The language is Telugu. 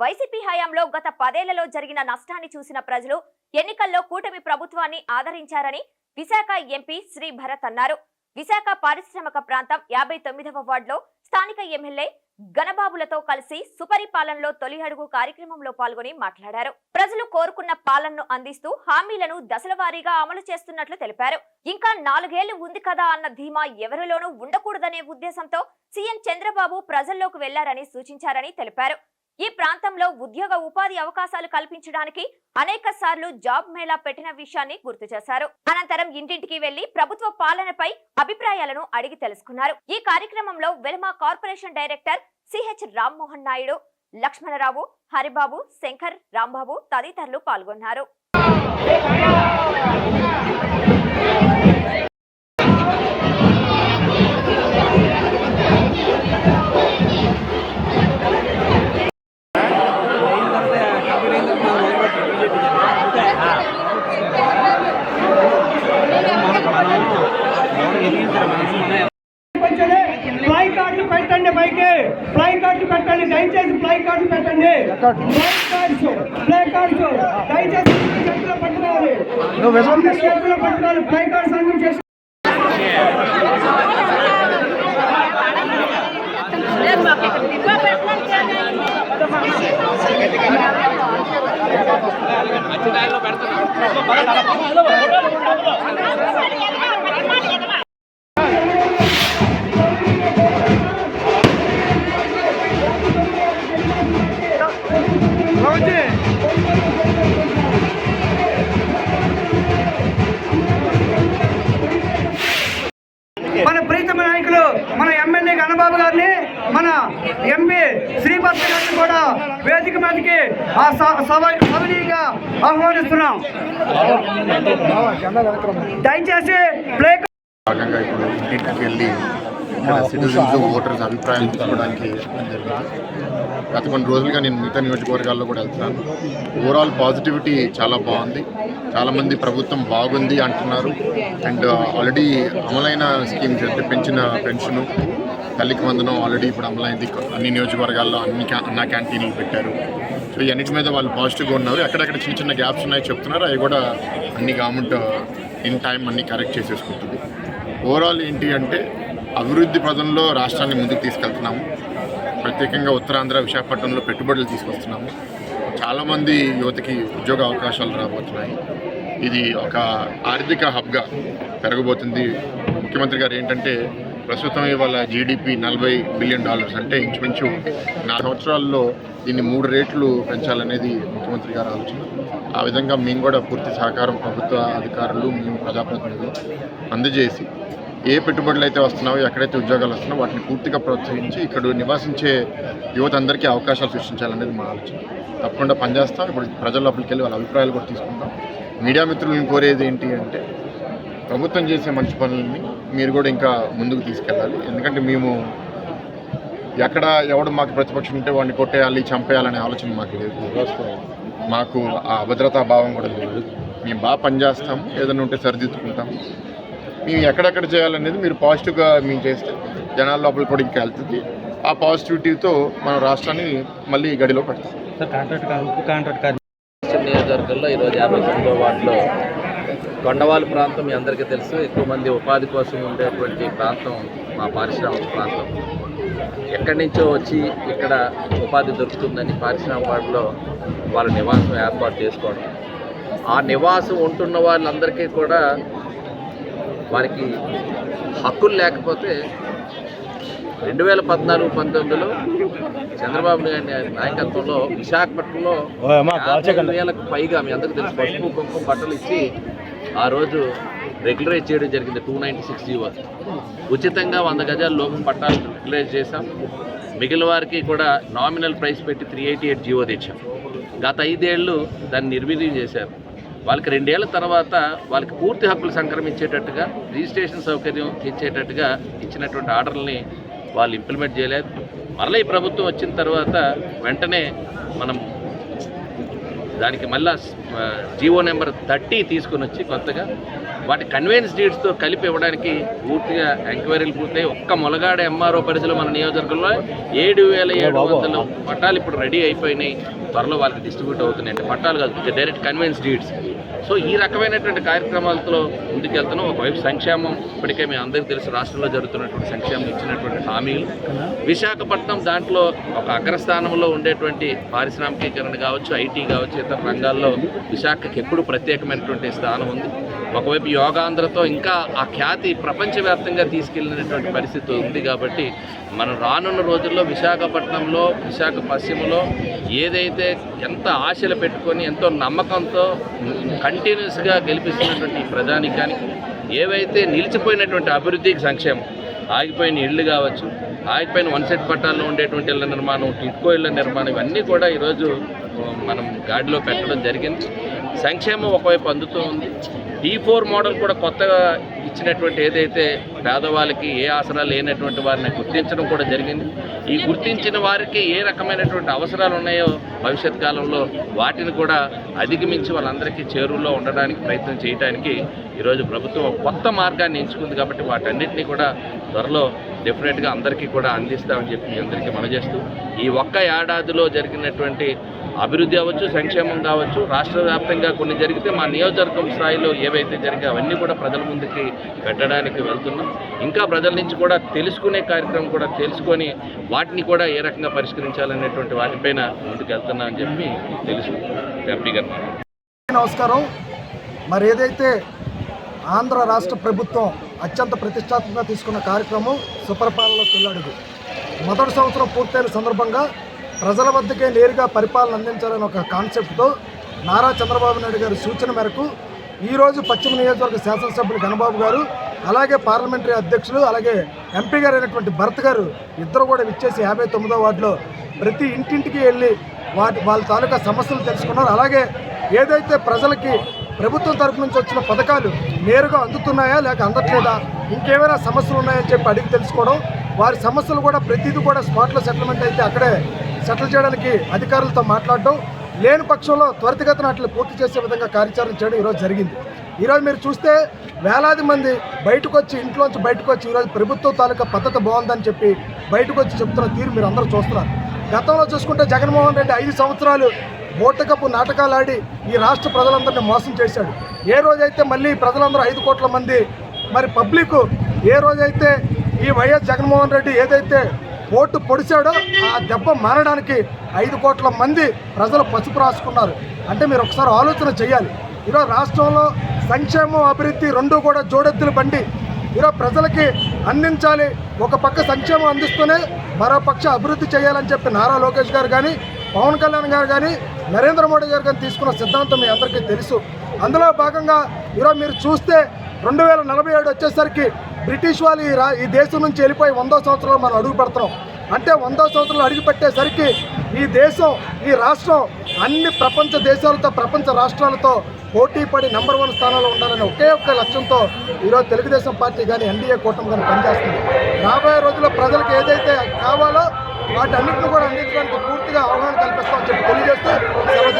వైసీపీ హయాంలో గత పదేళ్ళలో జరిగిన నష్టాన్ని చూసిన ప్రజలు ఎన్నికల్లో కూటమి ప్రభుత్వాన్ని ఆదరించారని విశాఖ ఎంపీ శ్రీ భరత్ అన్నారు. విశాఖ పారిశ్రామిక ప్రాంతం యాభై తొమ్మిదవ వార్డులో స్థానిక ఎమ్మెల్యే గణబాబులతో కలిసి సుపరిపాలనలో తొలి అడుగు కార్యక్రమంలో పాల్గొని మాట్లాడారు. ప్రజలు కోరుకున్న పాలనను అందిస్తూ హామీలను దశలవారీగా అమలు చేస్తున్నట్లు తెలిపారు. ఇంకా నాలుగేళ్ళు ఉంది కదా అన్న ధీమా ఎవరిలోనూ ఉండకూడదనే ఉద్దేశంతో సీఎం చంద్రబాబు ప్రజల్లోకి వెళ్ళారని సూచించారని తెలిపారు. ఈ ప్రాంతంలో ఉద్యోగ ఉపాధి అవకాశాలు కల్పించడానికి అనేక సార్లు జాబ్ మేళా పెట్టిన విషయాన్ని గుర్తు చేశారు. అనంతరం ఇంటింటికి వెళ్ళి ప్రభుత్వ పాలనపై అభిప్రాయాలను అడిగి తెలుసుకున్నారు. ఈ కార్యక్రమంలో Velama corporation director CH Rammohan Naidu Lakshmana Rao Haribabu Shankar Rambabu తదితరులు పాల్గొన్నారు. ఫ్లై కార్డ్స్ దయచేసి చేతిలో పట్టుకోవాలి. చేతిలో అన్ని చేసి మన గారిని మన ఎంపీ శ్రీపతి గారిని కూడా వేదిక మీదకి ఆ స- ఆహ్వానిస్తున్నాం. దయచేసి ప్లే భాగంగా ఇప్పుడు ఇంటికి వెళ్ళి ఇక్కడ సిటిజన్స్ ఓటర్స్ అభిప్రాయం తీసుకోవడానికి గత కొన్ని రోజులుగా నేను మిగతా నియోజకవర్గాల్లో కూడా వెళ్తున్నాను. ఓవరాల్ పాజిటివిటీ చాలా బాగుంది. చాలామంది ప్రభుత్వం బాగుంది అంటున్నారు. అండ్ ఆల్రెడీ అమలైన స్కీమ్స్ అంటే పెంచిన పెన్షను తల్లికి వందనం ఆల్రెడీ ఇప్పుడు అమలైంది. అన్ని నియోజకవర్గాల్లో అన్ని అన్నా క్యాంటీన్లు పెట్టారు. సో ఈ అన్నిటి మీద వాళ్ళు పాజిటివ్గా ఉన్నారు. ఎక్కడెక్కడ చిన్న చిన్న గ్యాప్స్ ఉన్నాయి చెప్తున్నారు. అవి కూడా అన్ని గవర్నమెంట్ ఇన్ టైం అన్ని కరెక్ట్ చేసేసుకుంటుంది. ఓవరాల్ ఏంటి అంటే అభివృద్ధి పదంలో రాష్ట్రాన్ని ముందుకు తీసుకెళ్తున్నాము. ప్రత్యేకంగా ఉత్తరాంధ్ర విశాఖపట్నంలో పెట్టుబడులు తీసుకొస్తున్నాము. చాలామంది యువతకి ఉద్యోగ అవకాశాలు రాబోతున్నాయి. ఇది ఒక ఆర్థిక హబ్గా పెరగబోతుంది. ముఖ్యమంత్రి గారు ఏంటంటే ప్రస్తుతం ఇవాళ జీడిపి నలభై బిలియన్ డాలర్స్ అంటే ఇంచుమించు నాలుగు సంవత్సరాల్లో దీన్ని మూడు రేట్లు పెంచాలనేది ముఖ్యమంత్రి గారు ఆలోచన. ఆ విధంగా మేము కూడా పూర్తి సహకారం ప్రభుత్వ అధికారులు మేము ప్రజాప్రతినిధులు అందజేసి ఏ పెట్టుబడులు అయితే వస్తున్నావో ఎక్కడైతే ఉద్యోగాలు వస్తున్నావో వాటిని పూర్తిగా ప్రోత్సహించి ఇక్కడ నివాసించే యువత అందరికీ అవకాశాలు సృష్టించాలనేది మా ఆలోచన. తప్పకుండా పనిచేస్తాం. ఇప్పుడు ప్రజల లోపలికి వెళ్ళి వాళ్ళ అభిప్రాయాలు కూడా తీసుకుంటాం. మీడియా మిత్రులను కోరేది ఏంటి అంటే ప్రభుత్వం చేసే మంచి పనులని మీరు కూడా ఇంకా ముందుకు తీసుకెళ్ళాలి. ఎందుకంటే మేము ఎక్కడ ఎవడు మాకు ప్రతిపక్షం ఉంటే వాడిని కొట్టేయాలి చంపేయాలనే ఆలోచన మాకు లేదు. మాకు ఆ అభద్రతా భావం కూడా లేదు. మేము బాగా పనిచేస్తాము. ఏదైనా ఉంటే సరిదిద్దుకుంటాము. మేము ఎక్కడెక్కడ చేయాలనేది మీరు పాజిటివ్గా మేము చేస్తే జనాల లోపల కూడా ఇంకా వెళ్తుంది ఆ పాజిటివిటీతో మన రాష్ట్రాన్ని మళ్ళీ గడిలో పెడతాం. పశ్చిమ నియోజకవర్గంలో ఈరోజు యాభై తొమ్మిదో వార్డులో కొండవాళ్ళ ప్రాంతం మీ అందరికీ తెలుసు. ఎక్కువ మంది ఉపాధి కోసం ఉండేటువంటి ప్రాంతం మా పారిశ్రామిక ప్రాంతం. ఎక్కడి నుంచో వచ్చి ఇక్కడ ఉపాధి దొరుకుతుందని పారిశ్రామిక వార్డులో వాళ్ళ నివాసం ఏర్పాటు చేసుకోవడం. ఆ నివాసం ఉంటున్న వాళ్ళందరికీ కూడా వారికి హక్కులు లేకపోతే రెండు వేల పద్నాలుగు పంతొమ్మిదిలో చంద్రబాబు నాయుడు నాయకత్వంలో విశాఖపట్నంలో వేలకు పైగా మీ అందరికీ తెలుసు పసుపు కుంకుమ బట్టలు ఇచ్చి ఆ రోజు రెగ్యులరైజ్ చేయడం జరిగింది టూ నైంటీ సిక్స్ జీవో ఉచితంగా వంద గజాల లోపు పట్టాలు రెగ్యులరైజ్ చేశాం. మిగిలిన వారికి కూడా నామినల్ ప్రైస్ పెట్టి త్రీ ఎయిటీ ఎయిట్ జీవో తెచ్చాం. గత ఐదేళ్ళు దాన్ని నిర్వీర్యం చేశారు. వాళ్ళకి రెండేళ్ళ తర్వాత వాళ్ళకి పూర్తి హక్కులు సంక్రమించేటట్టుగా రిజిస్ట్రేషన్ సౌకర్యం ఇచ్చేటట్టుగా ఇచ్చినటువంటి ఆర్డర్ని వాళ్ళు ఇంప్లిమెంట్ చేయలేదు. మరలా ఈ ప్రభుత్వం వచ్చిన తర్వాత వెంటనే మనం దానికి మళ్ళా జీవో నెంబర్ థర్టీ తీసుకుని వచ్చి కొత్తగా వాటి కన్వెన్స్ డీడ్స్తో కలిపి ఇవ్వడానికి పూర్తిగా ఎంక్వైరీలు పూర్తయి ఒక్క మొలగాడ ఎంఆర్ఓ పరిధిలో మన నియోజకవర్గంలో ఏడు వేల ఏడు వందల పట్టాలు ఇప్పుడు రెడీ అయిపోయినాయి. త్వరలో వాళ్ళకి డిస్ట్రిబ్యూట్ అవుతున్నాయి. అంటే పట్టాలు కాదు డైరెక్ట్ కన్వెన్స్ డీడ్స్. సో ఈ రకమైనటువంటి కార్యక్రమాలతో ముందుకెళ్తున్నాం. ఒకవైపు సంక్షేమం ఇప్పటికే మీ అందరికీ తెలుసు రాష్ట్రంలో జరుగుతున్నటువంటి సంక్షేమం ఇచ్చినటువంటి హామీలు విశాఖపట్నం దాంట్లో ఒక అగ్రస్థానంలో ఉండేటువంటి పారిశ్రామికీకరణ కావచ్చు ఐటీ కావచ్చు ఇతర రంగాల్లో విశాఖకి ఎప్పుడు ప్రత్యేకమైనటువంటి స్థానం ఉంది. ఒకవైపు యోగాంధ్రతో ఇంకా ఆ ఖ్యాతి ప్రపంచవ్యాప్తంగా తీసుకెళ్ళినటువంటి పరిస్థితి ఉంది కాబట్టి మనం రానున్న రోజుల్లో విశాఖపట్నంలో విశాఖ పశ్చిమలో ఏదైతే ఎంత ఆశలు పెట్టుకొని ఎంతో నమ్మకంతో కంటిన్యూస్గా గెలిపిస్తున్నటువంటి ఈ ప్రజానికానికి ఏవైతే నిలిచిపోయినటువంటి అభివృద్ధికి సంక్షేమం ఆగిపోయిన ఇళ్ళు కావచ్చు ఆగిపోయిన వన్ సెట్ పట్టాల్లో ఉండేటువంటి ఇళ్ళ నిర్మాణం టిట్కో ఇళ్ళ నిర్మాణం ఇవన్నీ కూడా ఈరోజు మనం గాడిలో పెట్టడం జరిగింది. సంక్షేమం ఒకవైపు అందుతూ ఉంది. డి ఫోర్ మోడల్ కూడా కొత్తగా ఇచ్చినటువంటి ఏదైతే పేదవాళ్ళకి ఏ ఆసరా లేనటువంటి వారిని గుర్తించడం కూడా జరిగింది. ఈ గుర్తించిన వారికి ఏ రకమైనటువంటి అవసరాలు ఉన్నాయో భవిష్యత్ కాలంలో వాటిని కూడా అధిగమించి వాళ్ళందరికీ చేరువలో ఉండడానికి ప్రయత్నం చేయడానికి ఈరోజు ప్రభుత్వం కొత్త మార్గాన్ని ఎంచుకుంది కాబట్టి వాటన్నిటిని కూడా త్వరలో డెఫినెట్గా అందరికీ కూడా అందిస్తామని చెప్పి మీ అందరికీ మనజేస్తూ ఈ ఒక్క ఏడాదిలో జరిగినటువంటి అభివృద్ధి అవ్వచ్చు సంక్షేమం కావచ్చు రాష్ట్ర వ్యాప్తంగా కొన్ని జరిగితే మా నియోజకవర్గం స్థాయిలో ఏవైతే జరిగాయో అవన్నీ కూడా ప్రజల ముందుకి పెట్టడానికి వెళ్తున్నాం. ఇంకా ప్రజల నుంచి కూడా తెలుసుకునే కార్యక్రమం కూడా తెలుసుకొని వాటిని కూడా ఏ రకంగా పరిష్కరించాలనేటువంటి వాటిపైన ముందుకు వెళ్తున్నా అని చెప్పి తెలుసు ఎంపీ గారు. నమస్కారం. మరి ఏదైతే ఆంధ్ర రాష్ట్ర ప్రభుత్వం అత్యంత ప్రతిష్టాత్మకంగా తీసుకున్న కార్యక్రమం సుపరిపాలనలో తొలడుగు మొదటి సంవత్సరం పూర్తయిన సందర్భంగా ప్రజల వద్దకే నేరుగా పరిపాలన అందించాలనే ఒక కాన్సెప్ట్తో నారా చంద్రబాబు నాయుడు గారి సూచన మేరకు ఈరోజు పశ్చిమ నియోజకవర్గ శాసనసభ్యులు గణబాబు గారు అలాగే పార్లమెంటరీ అధ్యక్షులు అలాగే ఎంపీ గారు అయినటువంటి భరత్ గారు ఇద్దరు కూడా విచ్చేసి యాభై తొమ్మిదో వార్డులో ప్రతి ఇంటింటికి వెళ్ళి వాటి వాళ్ళ తాలూకా సమస్యలు తెలుసుకున్నారు. అలాగే ఏదైతే ప్రజలకి ప్రభుత్వం తరపు నుంచి వచ్చిన పథకాలు నేరుగా అందుతున్నాయా లేక అందట్లేదా ఇంకేమైనా సమస్యలు ఉన్నాయని చెప్పి అడిగి తెలుసుకోవడం వారి సమస్యలు కూడా ప్రతిదీ కూడా స్పాట్లో సెటిల్మెంట్ అయితే అక్కడే సెటిల్ చేయడానికి అధికారులతో మాట్లాడడం లేని పక్షంలో త్వరితగతిన అట్లా పూర్తి చేసే విధంగా కార్యాచరణ చేయడం ఈరోజు జరిగింది. ఈరోజు మీరు చూస్తే వేలాది మంది బయటకు వచ్చి ఇంట్లోంచి బయటకు వచ్చి ఈరోజు ప్రభుత్వ తాలూకా పద్ధతి బాగుందని చెప్పి బయటకు వచ్చి చెప్తున్న తీరు మీరు అందరూ చూస్తున్నారు. గతంలో చూసుకుంటే జగన్మోహన్ రెడ్డి ఐదు సంవత్సరాలు ఓటకపు నాటకాలు ఆడి ఈ రాష్ట్ర ప్రజలందరినీ మోసం చేశాడు. ఏ రోజైతే మళ్ళీ ప్రజలందరూ ఐదు కోట్ల మంది మరి పబ్లిక్ ఏ రోజైతే ఈ వైఎస్ జగన్మోహన్ రెడ్డి ఏదైతే ఓటు పొడిచాడో ఆ దెబ్బ మారడానికి ఐదు కోట్ల మంది ప్రజలు పసుపు రాసుకున్నారు. అంటే మీరు ఒకసారి ఆలోచన చేయాలి. ఈరోజు రాష్ట్రంలో సంక్షేమం అభివృద్ధి రెండు కూడా జోడెత్తులు బండి. ఈరోజు ప్రజలకి అందించాలి. ఒక పక్క సంక్షేమం అందిస్తూనే మరో పక్ష అభివృద్ధి చేయాలని చెప్పి నారా లోకేష్ గారు కానీ పవన్ కళ్యాణ్ గారు కానీ నరేంద్ర మోడీ గారు కానీ తీసుకున్న సిద్ధాంతం మీ అందరికీ తెలుసు. అందులో భాగంగా ఈరోజు మీరు చూస్తే రెండు వేల నలభై ఏడు వచ్చేసరికి బ్రిటిష్ వాళ్ళు ఈ రా ఈ దేశం నుంచి వెళ్ళిపోయి వందో సంవత్సరాలు మనం అడుగు పెడుతున్నాం. అంటే వందో సంవత్సరాలు అడుగు పెట్టేసరికి ఈ దేశం ఈ రాష్ట్రం అన్ని ప్రపంచ దేశాలతో ప్రపంచ రాష్ట్రాలతో పోటీ పడి నెంబర్ వన్ స్థానంలో ఉండాలనే ఒకే ఒక్క లక్ష్యంతో ఈరోజు తెలుగుదేశం పార్టీ కానీ ఎన్డీఏ కూటమి కానీ పనిచేస్తుంది. రాబోయే రోజుల్లో ప్రజలకు ఏదైతే కావాలో వాటి అన్నింటిని కూడా అందించడానికి పూర్తిగా అవగాహన కల్పిస్తామని చెప్పి తెలియజేస్తూ